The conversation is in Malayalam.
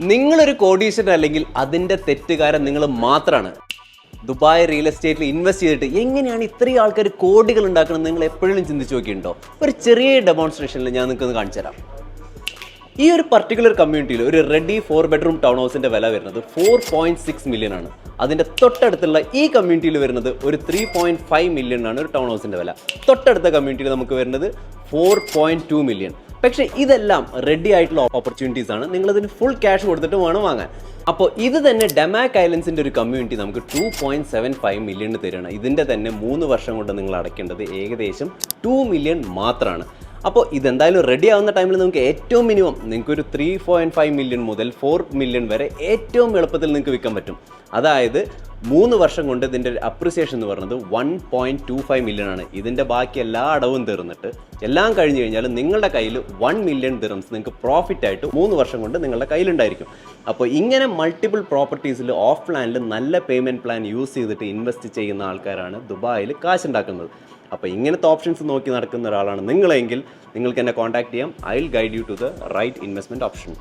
നിങ്ങളൊരു കോടീശ്വരൻ അല്ലെങ്കിൽ അതിന്റെ തെറ്റുകാരൻ നിങ്ങൾ മാത്രമാണ് ദുബായ് റിയൽ എസ്റ്റേറ്റിൽ ഇൻവെസ്റ്റ് ചെയ്തിട്ട് എങ്ങനെയാണ് ഇത്രയും ആൾക്കാർ കോടികൾ ഉണ്ടാക്കുന്നത് നിങ്ങൾ എപ്പോഴും ചിന്തിച്ച് നോക്കിയിട്ടുണ്ടോ? ഒരു ചെറിയ ഡെമോൺസ്ട്രേഷനിൽ ഞാൻ നിങ്ങൾക്ക് കാണിച്ചു തരാം. ഈ ഒരു പർട്ടിക്കുലർ കമ്മ്യൂണിറ്റിയിൽ ഒരു റെഡി ഫോർ ബെഡ്റൂം ടൗൺ ഹൗസിന്റെ വില വരുന്നത് ഫോർ പോയിന്റ് സിക്സ് മില്യൺ ആണ്. അതിന്റെ തൊട്ടടുത്തുള്ള ഈ കമ്മ്യൂണിറ്റിയിൽ വരുന്നത് ഒരു ത്രീ പോയിന്റ് ഫൈവ് മില്യൺ ആണ് ഒരു ടൗൺ ഹൗസിന്റെ വില. തൊട്ടടുത്ത കമ്മ്യൂണിറ്റിയിൽ നമുക്ക് വരുന്നത് ഫോർ പോയിന്റ് ടു മില്യൺ പക്ഷേ ഇതെല്ലാം റെഡി ആയിട്ടുള്ള ഓപ്പർച്യൂണിറ്റീസ് ആണ്. നിങ്ങൾ അതിന് ഫുൾ ക്യാഷ് കൊടുത്തിട്ട് വേണം വാങ്ങാൻ. അപ്പോൾ ഇത് തന്നെ ഡെമാക് ഐലൻഡ്സിന്റെ ഒരു കമ്മ്യൂണിറ്റി നമുക്ക് two point seven five million തരുകയാണ്. ഇതിന്റെ തന്നെ മൂന്ന് വർഷം കൊണ്ട് നിങ്ങൾ അടയ്ക്കേണ്ടത് ഏകദേശം ടു മില്യൺ മാത്രമാണ് അപ്പോൾ ഇതെന്തായാലും റെഡി ആവുന്ന ടൈമിൽ നിങ്ങൾക്ക് ഏറ്റവും മിനിമം നിങ്ങൾക്ക് ഒരു ത്രീ പോയിന്റ് ഫൈവ് മില്യൺ മുതൽ ഫോർ മില്യൺ വരെ ഏറ്റവും എളുപ്പത്തിൽ നിങ്ങൾക്ക് വിൽക്കാൻ പറ്റും. അതായത് മൂന്ന് വർഷം കൊണ്ട് ഇതിന്റെ അപ്രിസിയേഷൻ എന്ന് പറയുന്നത് one point two five million ആണ്. ഇതിന്റെ ബാക്കി എല്ലാ അടവും തീർന്നിട്ട് എല്ലാം കഴിഞ്ഞ് കഴിഞ്ഞാൽ നിങ്ങളുടെ കയ്യിൽ വൺ മില്യൺ ദിറംസ് നിങ്ങൾക്ക് പ്രോഫിറ്റ് ആയിട്ട് മൂന്ന് വർഷം കൊണ്ട് നിങ്ങളുടെ കയ്യിലുണ്ടായിരിക്കും. അപ്പോൾ ഇങ്ങനെ മൾട്ടിപ്പിൾ പ്രോപ്പർട്ടീസിൽ ഓഫ് പ്ലാനിൽ നല്ല പേയ്മെന്റ് പ്ലാൻ യൂസ് ചെയ്തിട്ട് ഇൻവെസ്റ്റ് ചെയ്യുന്ന ആൾക്കാരാണ് ദുബായിൽ കാശുണ്ടാക്കുന്നത്. അപ്പോൾ ഇങ്ങനത്തെ ഓപ്ഷൻസ് നോക്കി നടക്കുന്ന ഒരാളാണ് നിങ്ങളെങ്കിൽ നിങ്ങൾക്ക് എന്നെ കോൺടാക്ട് ചെയ്യാം. I will guide you to the right investment option